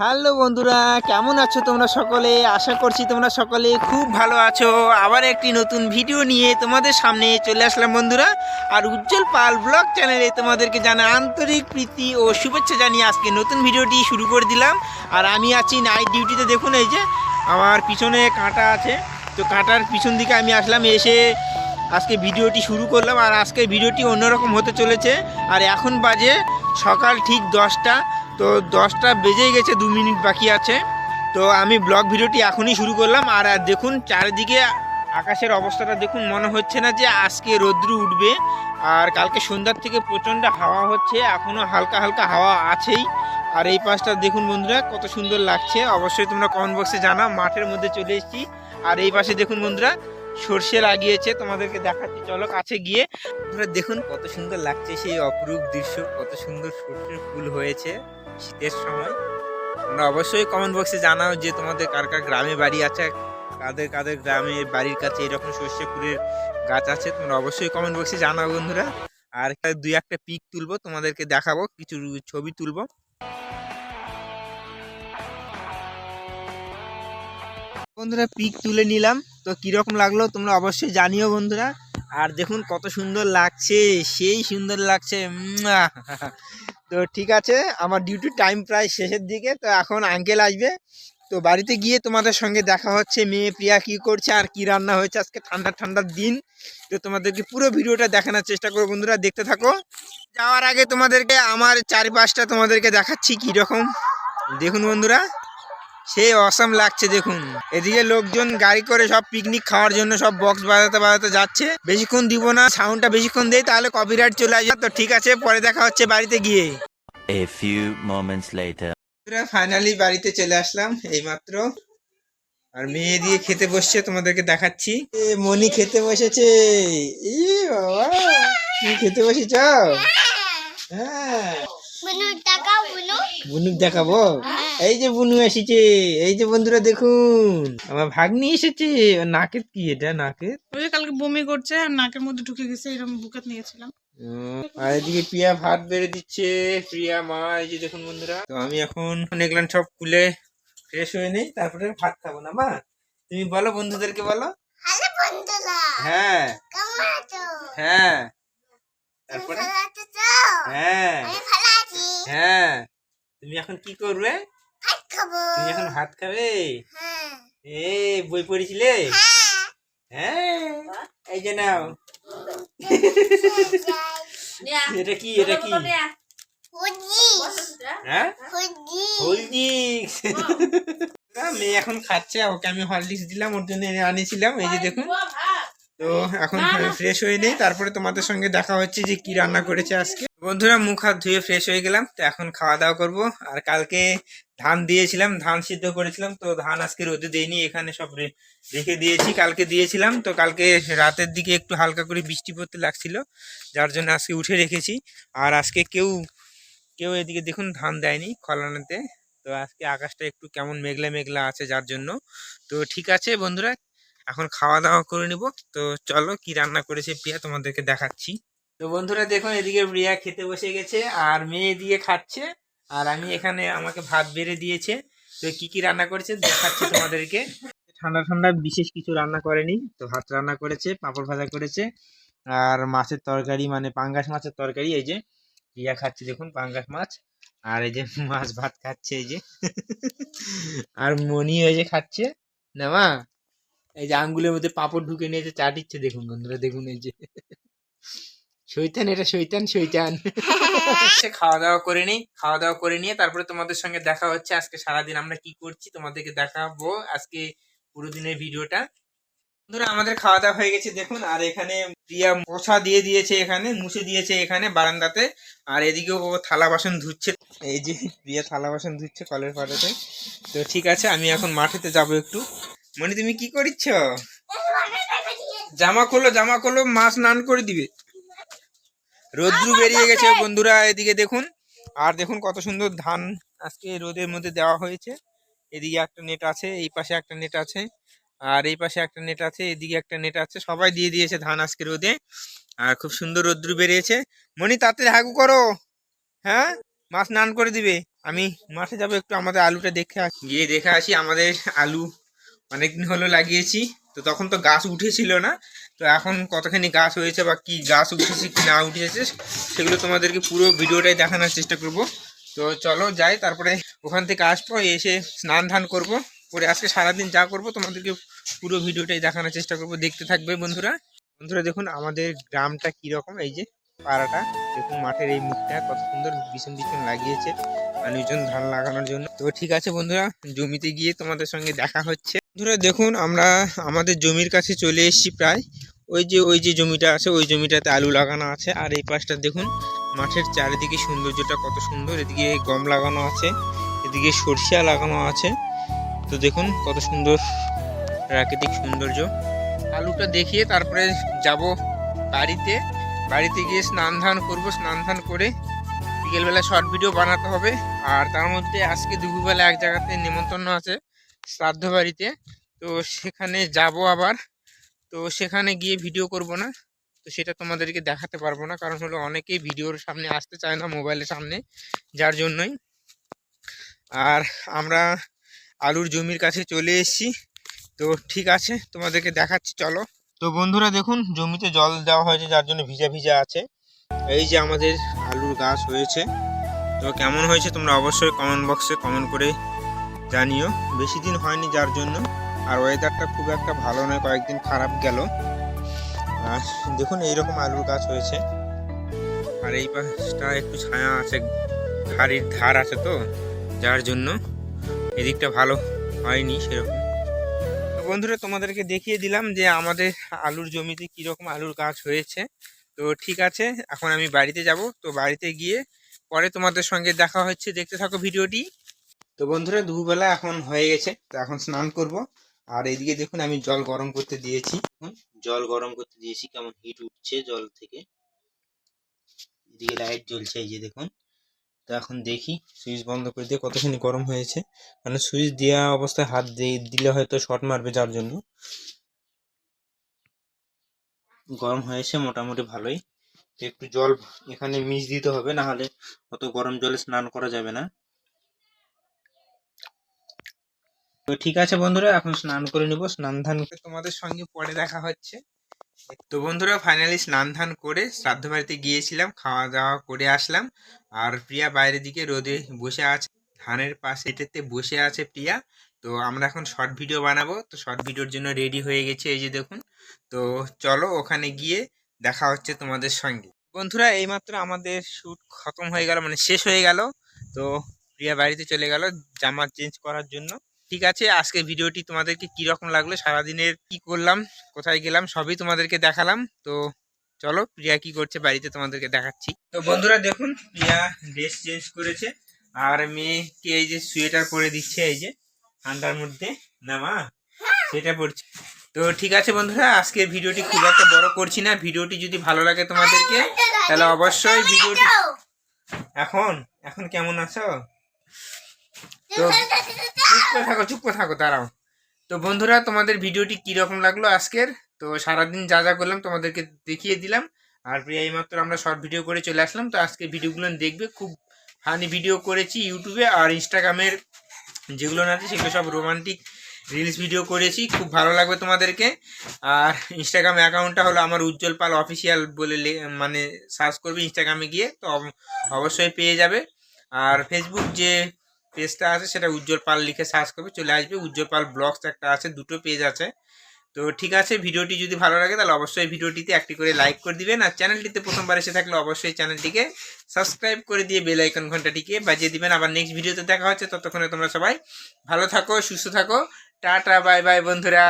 Hello বন্ধুরা, কেমন আছো তোমরা সকলে? আশা করছি তোমরা সকলে খুব ভালো আছো। আবার একটি নতুন ভিডিও নিয়ে তোমাদের সামনে চলে আসলাম বন্ধুরা। আর উজ্জ্বল পাল ব্লগ চ্যানেলে তোমাদেরকে জানা আন্তরিক প্রীতি ও শুভেচ্ছা জানিয়ে আজকে নতুন ভিডিওটি শুরু করে দিলাম। আর আমি আছি নাইট ডিউটিতে দেখুন এই যে, আমার পিছনে কাঁটা আছে। তো কাঁটার পিছন দিকে আমি আসলাম, এসে আজকে ভিডিওটি শুরু করলাম। আর আজকে ভিডিওটি অন্যরকম হতে চলেছে। আর এখন বাজে সকাল ঠিক দশটা। তো দশটা বেজে গেছে, দু মিনিট বাকি আছে। তো আমি ব্লগ ভিডিওটি এখনই শুরু করলাম। আর দেখুন, চারিদিকে আকাশের অবস্থাটা দেখুন, মনে হচ্ছে না যে আজকে রৌদ্র উঠবে। আর কালকে সন্ধ্যার থেকে প্রচণ্ড হাওয়া হচ্ছে এখনও হালকা হালকা হাওয়া আছেই। আর এই পাশটা দেখুন বন্ধুরা, কত সুন্দর লাগছে। অবশ্যই তোমরা কমেন্ট বক্সে জানাও, মাঠের মধ্যে চলে এসেছি। আর এই পাশে দেখুন বন্ধুরা সর্ষে লাগিয়েছে, তোমাদেরকে দেখাচ্ছি। চলো কাছে গিয়ে আপনারা দেখুন কত সুন্দর লাগছে সেই অপরূপ দৃশ্য, কত সুন্দর সর্ষের ফুল হয়েছে শীতের সময়। তোমরা অবশ্যই কমেন্ট বক্সে জানাও যে তোমাদের কার কার গ্রামে বাড়ি আছে, কাদের কাদের গ্রামে বাড়ির কাছে এরকম সর্ষে ফুলের গাছ আছে, তোমরা অবশ্যই কমেন্ট বক্সে জানাও বন্ধুরা। আর একটা, দুই একটা পিক তুলবো, তোমাদেরকে দেখাবো, কিছু ছবি তুলবো। বন্ধুরা, পিক তুলে নিলাম। তো কীরকম লাগল তোমরা অবশ্যই জানিও বন্ধুরা। আর দেখুন কত সুন্দর লাগছে, সেই সুন্দর লাগছে। তো ঠিক আছে, আমার ডিউটি টাইম প্রায় শেষের দিকে, তো এখন আঙ্কেল আসবে। তো বাড়িতে গিয়ে তোমাদের সঙ্গে দেখা হচ্ছে, মেয়ে প্রিয়া কি করছে, আর কি রান্না হয়েছে আজকে ঠান্ডা ঠান্ডার দিন। তো তোমাদেরকে পুরো ভিডিওটা দেখানোর চেষ্টা করো বন্ধুরা, দেখতে থাকো। যাওয়ার আগে তোমাদেরকে, আমার চারিপাশটা তোমাদেরকে দেখাচ্ছি কি রকম দেখুন বন্ধুরা সেই অসম লাগছে দেখুন। এদিকে লোকজন গাড়ি করে সব পিকনিক খাওয়ার জন্য সব বক্স বাজাতে বাজাতে যাচ্ছে। বেশিক্ষণ দিব না সাউন্ডটা বেশিক্ষণ দেই তাহলে কপিরাইট চলে আসবে। তো ঠিক আছে পরে দেখা হচ্ছে বাড়িতে গিয়ে। A few moments later. Finally বাড়িতে চলে আসলাম এইমাত্র। আর মেয়ে দিয়ে খেতে বসছে তোমাদেরকে দেখাচ্ছি। এ, মনি খেতে বসেছে। ই বাবা তুমি খেতে বসেছ? হ্যাঁ। বুনুক দেখাবো? এই যে বুনু এসেছে এই যে বন্ধুরা দেখুন আমার ভাগ্নি এসেছে। নাকের কি এটা নাকের? ওই যে কালকে বমি করছে আর নাকের মধ্যে ঢুকে গেছে এরকম বুকাত নিয়েছিলাম আর এদিকে প্রিয়া ভাত বেড়ে দিচ্ছে। প্রিয়া মা এই যে দেখুন বন্ধুরা। তো আমি এখন এগুলান সব খুলে ফ্রেশ হয়ে নেই তারপরে ভাত খাব না মা? তুমি বলো বন্ধুদেরকে বলো। হ্যাঁ। হ্যাঁ। তারপরে? হ্যাঁ। হ্যাঁ। তুমি এখন কি করবে? তুমি এখন ভাত খাবে? হ্যাঁ। এ বই পড়েছিলে? হ্যাঁ। হ্যাঁ এই যে নাও। এটা কি এটা কি? হ্যাঁ? মেয়ে এখন খাচ্ছে ওকে আমি হরলিক্স দিলাম ওর জন্য এনে আনিয়েছিলাম এই যে দেখুন। তো এখন ফ্রেশ হয়ে নেই। তারপরে তোমাদের সঙ্গে দেখা হচ্ছে যে কি রান্না করেছে আজকে। বন্ধুরা মুখ হাত ধুয়ে ফ্রেশ হয়ে গেলাম। তো এখন খাওয়া দাওয়া করব। আর কালকে ধান দিয়েছিলাম ধান সিদ্ধ করেছিলাম। তো ধান আজকে রোদে দেইনি এখানে সব রেখে দিয়েছি কালকে দিয়েছিলাম। তো কালকে রাতের দিকে একটু হালকা করে বৃষ্টি পড়তে লাগছিল যার জন্য আজকে উঠে রেখেছি। আর আজকে কেউ কেউ এদিকে দেখুন ধান দেয়নি খলানাতে। তো আজকে আকাশটা একটু কেমন মেঘলা মেঘলা আছে যার জন্য। তো ঠিক আছে বন্ধুরা এখন খাওয়া দাওয়া করে নিব। তো চলো কি রান্না করেছে প্রিয়া তোমাদেরকে দেখাচ্ছি। তো বন্ধুরা দেখুন, এদিকে প্রিয়া খেতে বসে গেছে আর মেয়ে দিয়ে খাচ্ছে। আর আমি এখানে আমাকে ভাত বেড়ে দিয়েছে। তো কি কি রান্না করেছে দেখাচ্ছি তোমাদেরকে। ঠান্ডা ঠান্ডা বিশেষ কিছু রান্না করেনি। তো ভাত রান্না করেছে, পাঁপড় ভাজা করেছে। আর মাছের তরকারি মানে পাঙ্গাস মাছের তরকারি, এই যে প্রিয়া খাচ্ছে দেখুন পাঙ্গাস মাছ। আর এই যে মাছ ভাত খাচ্ছে, এই যে। আর মনি এই যে খাচ্ছে। না মা? এই যে আঙ্গুলের মধ্যে পাঁপড় ঢুকে নিয়েছে চাটিচ্ছে দেখুন বন্ধুরা দেখুন এই যে। শৈতান এটা শৈতান শৈতান। সে খাওয়া দাওয়া করে নিই খাওয়া দাওয়া করে নিয়ে তারপরে তোমাদের সঙ্গে দেখা হচ্ছে। আজকে সারাদিন আমরা কি করছি তোমাদেরকে দেখাবো আজকে পুরো দিনের ভিডিওটা। বন্ধুরা আমাদের খাওয়া দাওয়া হয়ে গেছে দেখুন। আর এখানে প্রিয়া পোছা দিয়ে দিয়েছে এখানে মুছে দিয়েছে এখানে বারান্দাতে। আর এদিকেও ও থালা বাসন ধুচ্ছে। এই যে প্রিয়া থালা বাসন ধুচ্ছে কলের পাড়াতে। তো ঠিক আছে আমি এখন মাঠেতে যাব একটু। মনি তুমি কি করিচ্ছ? জামা খোলো জামা খোলো মাছ স্নান করে দিবে। রোদ্রু বেরিয়ে গেছে বন্ধুরা এদিকে দেখুন। আর দেখুন কত সুন্দর ধান আজকে রোদের মধ্যে দেওয়া হয়েছে। এদিকে একটা নেট আছে এই পাশে একটা নেট আছে আর এই পাশে একটা নেট আছে এদিকে একটা নেট আছে। সবাই দিয়ে দিয়েছে ধান আজকে রোদে। আর খুব সুন্দর রোদ্রু বেরিয়েছে। মনি তাতে হাগু করো। হ্যাঁ? মা স্নান করে দিবে। আমি মাঠে যাব একটু আমাদের আলুটা দেখে আসি গিয়ে দেখে আসি আমাদের আলু। অনেকদিন হলো লাগিয়েছি, তো তখন তো গাছ উঠেছিল না, তো এখন কতখানি গাছ হয়েছে বা কি গাছ উঠেছে কি না উঠেছে সেগুলো তোমাদেরকে পুরো ভিডিওটাই দেখানোর চেষ্টা করব। তো চলো যাই, তারপরে ওখান থেকে আসব, এসে স্নান ধান করব, করে আজকে সারাদিন যা করব তোমাদেরকে পুরো ভিডিওটাই দেখানোর চেষ্টা করব, দেখতে থাকবে বন্ধুরা। বন্ধুরা দেখুন আমাদের গ্রামটা কীরকম, এই যে পাড়াটা, দেখুন মাঠের এই মুখটা কত সুন্দর বিছন বিছন লাগিয়েছে। মানুষজন ধান লাগানোর জন্য। তো ঠিক আছে বন্ধুরা, জমিতে গিয়ে তোমাদের সঙ্গে দেখা হচ্ছে। বন্ধুরা, দেখুন, আমরা আমাদের জমির কাছে চলে এসেছি প্রায়। ওই যে ওই যে জমিটা আছে, ওই জমিটাতে আলু লাগানো আছে। আর এই পাশটা দেখুন, মাঠের চারিদিকে সৌন্দর্যটা কত সুন্দর। এদিকে গম লাগানো আছে, এদিকে সরষা লাগানো আছে। তো দেখুন, কত সুন্দর প্রাকৃতিক সৌন্দর্য। আলুটা দেখিয়ে তারপরে যাব বাড়িতে। বাড়িতে গিয়ে স্নান ধান করব। স্নান ধান করে বিকেলবেলা শর্ট ভিডিও বানাতে হবে। আর তার মধ্যে আজকে দুপুরবেলা এক জায়গাতে নেমন্তন্ন আছে শ্রাদ্ধ বাড়িতে। তো সেখানে যাব আবার। তো সেখানে গিয়ে ভিডিও করব না। তো সেটা তোমাদেরকে দেখাতে পারব না। কারণ হলো অনেকেই ভিডিওর সামনে আসতে চায় না, মোবাইলের সামনে, যার জন্যই। আর আমরা আলুর জমির কাছে চলে এসেছি। তো ঠিক আছে, তোমাদেরকে দেখাচ্ছি, চলো। তো বন্ধুরা দেখুন, জমিতে জল দেওয়া হয়েছে, যার জন্য ভিজা ভিজা আছে। এই যে আমাদের আলুর গাছ হয়েছে। তো কেমন হয়েছে তোমরা অবশ্যই কমেন্ট বক্সে কমেন্ট করে জানিও। বেশি দিন হয়নি যার জন্য। আর ওয়েদারটা খুব একটা ভালো নয়, কয়েকদিন খারাপ গেল। আর দেখুন, এইরকম আলুর গাছ হয়েছে। আর এই পাশটা একটু ছায়া আছে ধারির ধার আছে তো, যার জন্য এদিকটা ভালো হয়নি সেরকম। বন্ধুরা, তোমাদেরকে দেখিয়ে দিলাম যে আমাদের আলুর জমিতে কীরকম আলুর গাছ হয়েছে। তো ঠিক আছে, এখন আমি বাড়িতে যাব। তো বাড়িতে গিয়ে পরে তোমাদের সঙ্গে দেখা হচ্ছে। দেখতে থাকো ভিডিওটি। তো বন্ধুরা, দুপুরবেলা এখন হয়ে গেছে। তো এখন স্নান করব। আর এদিকে দেখুন, আমি জল গরম করতে দিয়েছি। জল গরম করতে দিয়েছি। কেমন হিট উঠছে জল থেকে। এদিকে লাইট জ্বলছে, এই যে দেখুন। তো এখন দেখি, সুইচ বন্ধ করে দিয়ে কতখানি গরম হয়েছে। মানে সুইচ দেওয়া অবস্থায় হাত দিয়ে দিলে হয়তো শর্ট মারবে যার জন্য। গরম হয়েছে, মোটামুটি ভালোই। একটু জল এখানে মিশ দিতে হবে না হলে অত গরম জলে স্নান করা যাবে না। তো ঠিক আছে বন্ধুরা, এখন স্নান করে নিব। স্নান ধান তোমাদের সঙ্গে পরে দেখা হচ্ছে। তো বন্ধুরা ফাইনালি স্নান ধান করে শ্রাদ্ধ বাড়িতে গিয়েছিলাম খাওয়া দাওয়া করে আসলাম। আর প্রিয়া বাইরের দিকে রোদে বসে আছে, ধানের পাশে এটাতে বসে আছে প্রিয়া। তো আমরা এখন শর্ট ভিডিও বানাবো। তো শর্ট ভিডিওর জন্য রেডি হয়ে গেছে এই যে দেখুন। তো চলো ওখানে গিয়ে দেখা হচ্ছে তোমাদের সঙ্গে। বন্ধুরা, এইমাত্র আমাদের শ্যুট খতম হয়ে গেল মানে শেষ হয়ে গেল। তো প্রিয়া বাড়িতে চলে গেল জামা চেঞ্জ করার জন্য। ঠিক আছে আজকে ভিডিওটি তোমাদেরকে কি রকম লাগল, সারাদিনের কি করলাম, কোথায় গেলাম, সবই তোমাদেরকে দেখালাম। তো চলো, প্রিয়া কি করছে বাড়িতে তোমাদেরকে দেখাচ্ছি। তো বন্ধুরা, দেখুন, প্রিয়া ড্রেস চেঞ্জ করেছে। আর মেয়েকে এই যে সোয়েটার পরে দিচ্ছে, এই যে। ঠান্ডার মধ্যে না মা? সেটা পড়ছে। তো ঠিক আছে বন্ধুরা আজকের ভিডিওটি খুব একটা বড় করছি না। ভিডিওটি যদি ভালো লাগে তোমাদেরকে তাহলে অবশ্যই ভিডিওটি এখন? এখন কেমন আছো? তো চুপ করে থাকো চুপ করে থাকো দাঁড়াও। তো বন্ধুরা তোমাদের ভিডিওটি কীরকম লাগল আজকের? তো সারাদিন যা যা করলাম তোমাদেরকে দেখিয়ে দিলাম। আর প্রিয়া এইমাত্র আমরা শর্ট ভিডিও করে চলে আসলাম। তো আজকে ভিডিওগুলো দেখবে খুব ফানি ভিডিও করেছি ইউটিউবে আর ইনস্টাগ্রামের যেগুলো না আছে, সেগুলো সব রোমান্টিক রিলস ভিডিও করেছি। খুব ভালো লাগবে তোমাদেরকে। আর ইনস্টাগ্রাম অ্যাকাউন্টটা হলো আমার উজ্জ্বল পাল অফিসিয়াল বলে মানে সার্চ করবে ইনস্টাগ্রামে গিয়ে, তো অব- অবশ্যই পেয়ে যাবে। আর ফেসবুক যে পেজটা আছে, সেটা উজ্জ্বল পাল লিখে সার্চ করবে। চলে আসবে। উজ্জ্বল পাল ব্লগস একটা আছে, দুটো পেজ আছে। তো ঠিক আছে, ভিডিওটি যদি ভালো লাগে তাহলে অবশ্যই ভিডিওটিতে একটি করে লাইক করে দিবেন আর চ্যানেলটিতে প্রথমবার এসে থাকলে অবশ্যই চ্যানেলটিকে সাবস্ক্রাইব করে দিয়ে বেল আইকন ঘন্টাটিকে বাজিয়ে দিবেন। আবার নেক্সট ভিডিওতে দেখা হচ্ছে, ততক্ষণে তোমরা সবাই ভালো থাকো, সুস্থ থাকো, টাটা বাই বাই বন্ধুরা।